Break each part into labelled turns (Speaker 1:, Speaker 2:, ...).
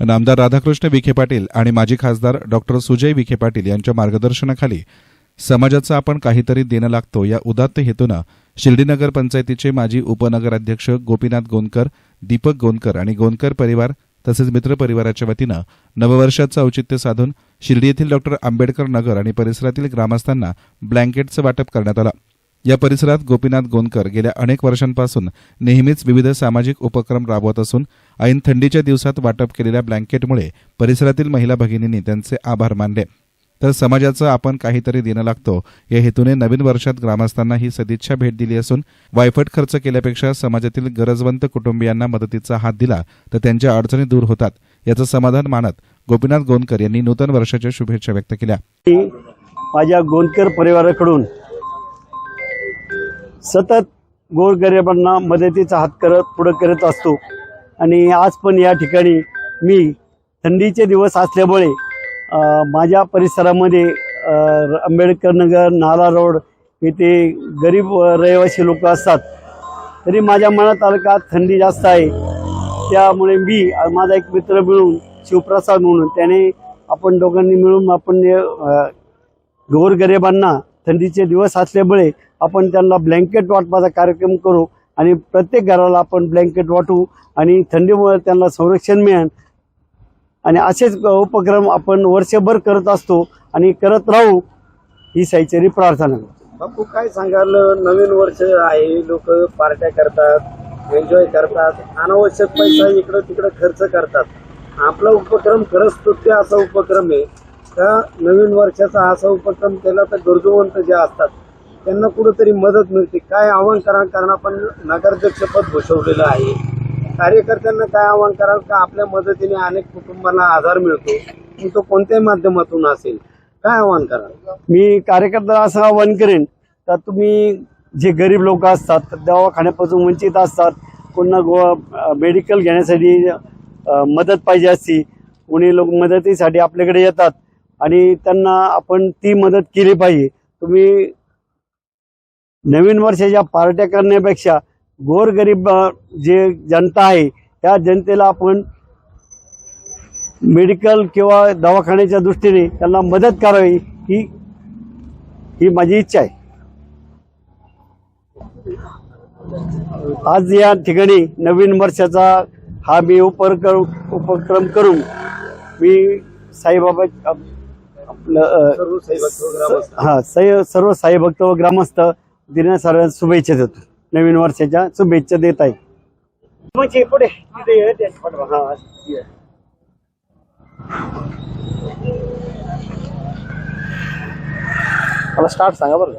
Speaker 1: नामदार राधाकृष्ण विखे पाटील आणि माजी खासदार डॉक्टर सुजय विखे पाटील यांच्या मार्गदर्शनाखाली समाजाचं आपण काहीतरी देणं लागतो या उदात्त हेतूनं शिर्डीनगर पंचायतीचे माजी उपनगराध्यक्ष गोपीनाथ गोंदकर दीपक गोंदकर आणि गोंदकर परिवार तसेच मित्रपरिवाराच्या वतीनं नववर्षाचं औचित्य साधून शिर्डी येथील डॉक्टर आंबेडकर नगर आणि परिसरातील ग्रामस्थांना ब्लँकेटचं वाटप करण्यात आलं. या परिसरात गोपीनाथ गोंदकर गेल्या अनेक वर्षांपासून नेहमीच विविध सामाजिक उपक्रम राबवत असून ऐन थंडीच्या दिवसात वाटप केलेल्या ब्लँकेटमुळे परिसरातील महिला भगिनींनी त्यांचे आभार मानले. तर समाजाचं आपण काहीतरी देणं लागतो या हेतूने नवीन वर्षात ग्रामस्थांना ही सदिच्छा भेट दिली असून वायफट खर्च केल्यापेक्षा समाजातील गरजवंत कुटुंबियांना मदतीचा हात दिला तर त्यांच्या अडचणी दूर होतात याचं समाधान मानत गोपीनाथ गोंदकर यांनी नूतन वर्षाच्या शुभेच्छा व्यक्त केल्या.
Speaker 2: माझ्या गोंदकर परिवाराकडून सतत गोरगरिबांना मदतीचा हात करत पुढं करत असतो. आणि आज पण या ठिकाणी मी थंडीचे दिवस असल्यामुळे माझ्या परिसरामध्ये आंबेडकर नगर नाला रोड येथे गरीब रहिवासी लोक असतात. तरी माझ्या मनात आलं का थंडी जास्त आहे. त्यामुळे मी माझा एक मित्र मिळून शिवप्रसाद म्हणून त्याने आपण दोघांनी मिळून आपण गोरगरिबांना थंडीचे दिवस असल्यामुळे आपण त्यांना ब्लँकेट वाटपाचा कार्यक्रम करू आणि प्रत्येक घराला आपण ब्लँकेट वाटू आणि थंडीमुळे त्यांना संरक्षण मिळेल. आणि असेच उपक्रम आपण वर्षभर करत असतो आणि करत राहू ही साईचरी प्रार्थना.
Speaker 3: बापू काय सांगाल? नवीन वर्ष आहे लोक पार्ट्या करतात एन्जॉय करतात. अनावश्यक पैसा इकडं तिकडं खर्च करतात. आपला उपक्रम खरंच स्तुत्य असा उपक्रम आहे. का नवीन वर्षाचा असा उपक्रम केला तर गरजूवंत जे असतात त्यांना कुठंतरी मदत मिळते. काय आव्हान करा कारण आपण नगराध्यक्षपद भूषवलेलं आहे. कार्यकर्त्यांना काय आव्हान कराल का आपल्या मदतीने अनेक कुटुंबांना आधार मिळतो मग तो कोणत्याही माध्यमातून असेल. काय आव्हान कराल?
Speaker 2: मी कार्यकर्ता असं आवाहन करेन का तुम्ही जे गरीब लोक असतात तर दवाखान्यापासून वंचित असतात पुन्हा गो मेडिकल घेण्यासाठी मदत पाहिजे असती कोणी लोक मदतीसाठी आपल्याकडे येतात आणि त्यांना आपण ती मदत केली पाहिजे. तुम्ही नवीन वर्षाच्या पार्ट्या करण्यापेक्षा गोरगरीब जे जनता आहे त्या जनतेला आपण मेडिकल किंवा दवाखान्याच्या दृष्टीने त्यांना मदत करावी ही ही माझी इच्छा आहे. आज या ठिकाणी नवीन वर्षाचा हा मी उपक्रम उपक्रम करून मी साईबाबा आपलं हा साई सर्व साई भक्त व ग्रामस्थ दिना सर्व शुभेच्छा देतो. नवीन वर्षाच्या शुभेच्छा देत आहे मग पुढे.
Speaker 4: मला स्टार्ट सांगा बरं.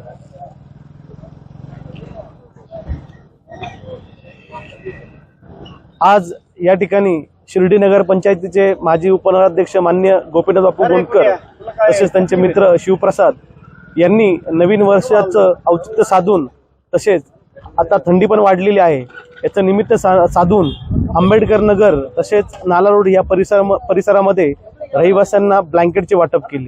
Speaker 4: आज या ठिकाणी शिर्डी नगर पंचायतीचे माजी उपनगराध्यक्ष मान्य गोपीनाथ बापू गोंदकर तसेच त्यांचे मित्र शिवप्रसाद यांनी नवीन वर्षाचं औचित्य साधून तसेच आता थंडी पण वाढलेली आहे. याचं निमित्त सा साधून आंबेडकर नगर तसेच नाला रोड या परिसर परिसरामध्ये रहिवाशांना ब्लँकेटचे वाटप केले.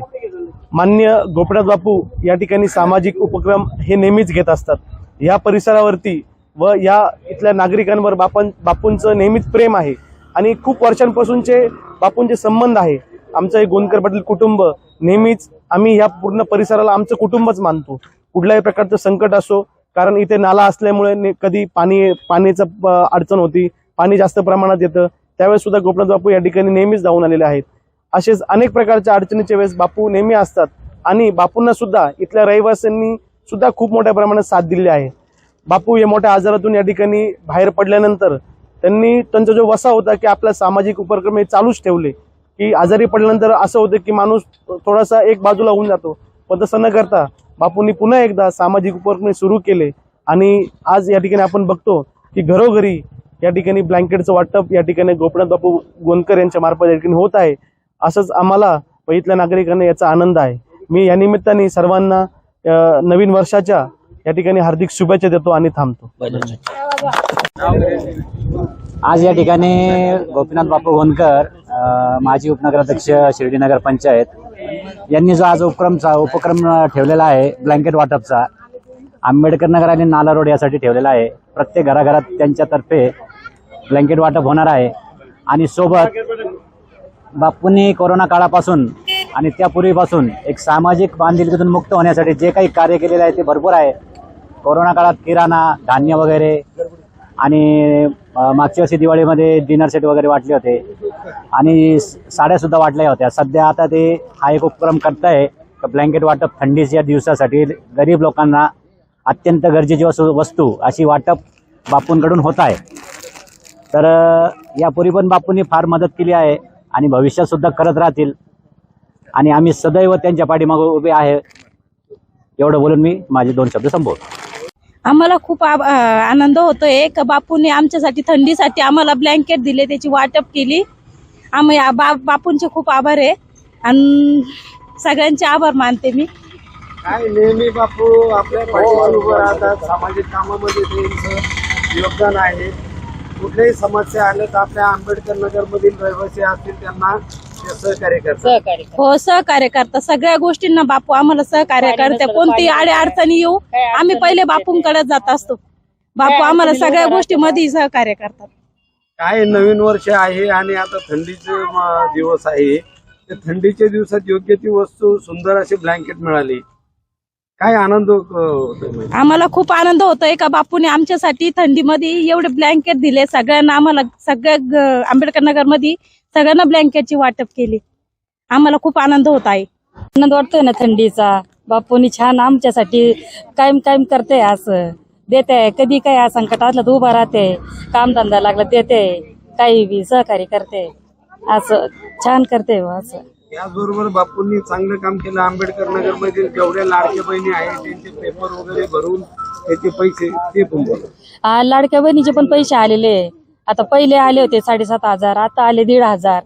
Speaker 4: मान्य गोपीनाथ बापू या ठिकाणी सामाजिक उपक्रम हे नेहमीच घेत असतात. या परिसरावरती व या इथल्या नागरिकांवर बापन बापूंचं नेहमीच प्रेम आहे. आणि खूप वर्षांपासूनचे बापूंचे संबंध आहे. आमचं हे गोंदकर पाटील कुटुंब नेहमीच आम्ही ह्या पूर्ण परिसराला आमचं कुटुंबच मानतो. कुठल्याही प्रकारचं संकट असो कारण इथे नाला असल्यामुळे ने- कधी पाणी पाण्याचं अडचण होती पाणी जास्त प्रमाणात येतं. त्यावेळेस सुद्धा गोपनाथ बापू या ठिकाणी नेहमीच जाऊन आलेले आहेत. असेच अनेक प्रकारच्या अडचणीच्या वेळेस बापू नेहमी असतात आणि बापूंना सुद्धा इथल्या रहिवाशांनी सुद्धा खूप मोठ्या प्रमाणात साथ दिली आहे. बापू या मोठ्या आजारातून या ठिकाणी बाहेर पडल्यानंतर त्यांनी त्यांचा जो वसा होता की आपला सामाजिक उपक्रम हे चालूच ठेवले. की आजारी पडल्यानंतर असं होतं की माणूस थोडासा एक बाजूला होऊन जातो. पण तसं न करता बापूंनी पुन्हा एकदा सामाजिक उपक्रम सुरू केले. आणि आज या ठिकाणी आपण बघतो की घरोघरी या ठिकाणी ब्लँकेटचं वाटप या ठिकाणी गोपनाथ बापू गोंदकर यांच्या मार्फत या ठिकाणी होत आहे. असंच आम्हाला इथल्या नागरिकांना याचा आनंद आहे. मी या निमित्ताने सर्वांना नवीन वर्षाच्या या ठिकाणी हार्दिक शुभेच्छा देतो आणि थांबतो.
Speaker 5: आज या ठिकाणी गोपीनाथ बापू गोंदकर माजी उपनगराध्यक्ष शिर्डीनगर पंचायत यांनी जो आज उपक्रमचा उपक्रम ठेवलेला आहे ब्लँकेट वाटपचा आंबेडकर नगर आणि नाला रोड यासाठी ठेवलेला आहे. प्रत्येक घराघरात त्यांच्यातर्फे ब्लँकेट वाटप होणार आहे. आणि सोबत बापूंनी कोरोना काळापासून आणि त्यापूर्वीपासून एक सामाजिक बांधिलकीतून मुक्त होण्यासाठी जे काही कार्य केलेलं आहे ते भरपूर आहे. कोरोना काळात किराणा धान्य वगैरे आणि मागच्या वर्षी दिवाळीमध्ये डिनर सेट वगैरे वाटले होते. आणि साड्यासुद्धा वाटल्या होत्या. सध्या आता ते हा एक उपक्रम करताय. ब्लँकेट वाटप थंडीच्या दिवसासाठी गरीब लोकांना अत्यंत गरजेची वस्तू वस्तू अशी वाटप बापूंकडून होत आहे. तर यापूर्वी पण बापूंनी फार मदत केली आहे आणि भविष्यातसुद्धा करत राहतील. आणि आम्ही सदैव त्यांच्या पाठीमागे उभे आहे. एवढं बोलून मी माझे दोन शब्द संपवतो.
Speaker 6: आम्हाला खूप आनंद होतोय का बापूने आमच्यासाठी थंडीसाठी आम्हाला ब्लँकेट दिले त्याची वाटप केली. आम्ही बा बापूंचे खूप आभार आहे. आणि सगळ्यांचे आभार मानते मी.
Speaker 3: काय नेहमी बापू आपल्या उभं राहतात. सामाजिक कामामध्ये त्यांचं योगदान आहे. कुठल्याही समस्या आल्या तर आपल्या आंबेडकर नगरमधील रहिवासी असतील त्यांना सहकार्य
Speaker 6: हो सहकार्य करता सगळ्या गोष्टींना बापू आम्हाला सहकार्य करते. कोणती आडे अडचणी येऊ आम्ही पहिले बापूंकडे जात असतो. बापू आम्हाला सगळ्या गोष्टीमध्ये सहकार्य करतात.
Speaker 3: काय नवीन वर्ष आहे आणि आता थंडीचे म- दिवस आहे. त्या थंडीच्या दिवसात योग्य ती वस्तू सुंदर अशी ब्लँकेट मिळाली. काय आनंद होतोय म्हणजे?
Speaker 6: आम्हाला खूप आनंद होतोय का बापूने आमच्यासाठी थंडीमध्ये एवढे ब्लँकेट दिले. सगळ्यांना आम्हाला सगळ्या ग- आंबेडकर नगरमध्ये सगळ्यांना ब्लँकेटची वाटप केली. आम्हाला खूप आनंद होत आहे.
Speaker 7: आनंद वाटतोय ना थंडीचा. बापूनी छान आमच्यासाठी कायम कायम करते असं. देते कधी काय संकट असलं तर उभा राहते कामधंदा लागला देते काही बी सहकार्य करते असं छान करते बुवा हो असं.
Speaker 3: याचबरोबर बापूंनी चांगलं काम केलं. आंबेडकर नगर मधील जेवढ्या लाडक्या बहिणी आहेत त्यांचे पेपर वगैरे भरून त्याचे पैसे ते पण बोला
Speaker 7: आ, लाडक्या बहिणीचे पण पैसे आलेले. आता पहिले आले होते साडेसात हजार आता आले दीड हजार.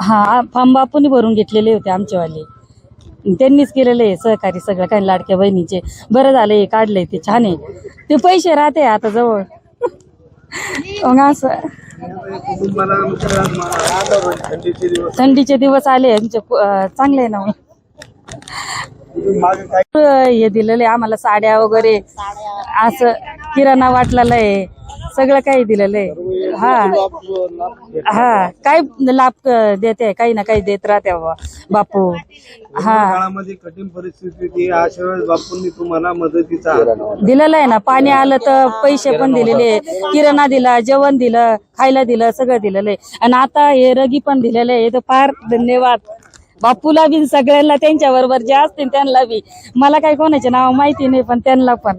Speaker 7: हा फॉर्म बापूंनी भरून घेतलेले होते आमचेवाले. त्यांनीच केलेले आहे सहकारी सगळं काही लाडक्या बहिणीचे. बरं झालं हे काढलंय ते. छान आहे. ते पैसे राहते आता जवळ. मग असं.
Speaker 3: थंडीचे दिवस
Speaker 7: आले आमचे चांगले आहे ना मग. हे दिलेले आम्हाला साड्या वगैरे असं किराणा वाटलेला आहे सगळं काही दिलेलं आहे. हा. हा. काय लाभ देते? काही ना काही देत राहते बाबा. बापू. हा.
Speaker 3: काळामध्ये कठीण परिस्थिती होती. अशा वेळेस बापूंनी तुम्हाला मदतीचा हात
Speaker 7: दिलेलं आहे ना. पाणी आलं तर पैसे पण दिलेले आहे. किराणा दिला जेवण दिलं खायला दिलं सगळं दिलेलं आहे. आणि आता हे रगी पण दिलेलं आहे. तर फार धन्यवाद. बापूला बी सगळ्यांना त्यांच्या बरोबर जे असतील त्यांना बी. मला काही कोणाचे नाव माहिती नाही पण त्यांना पण.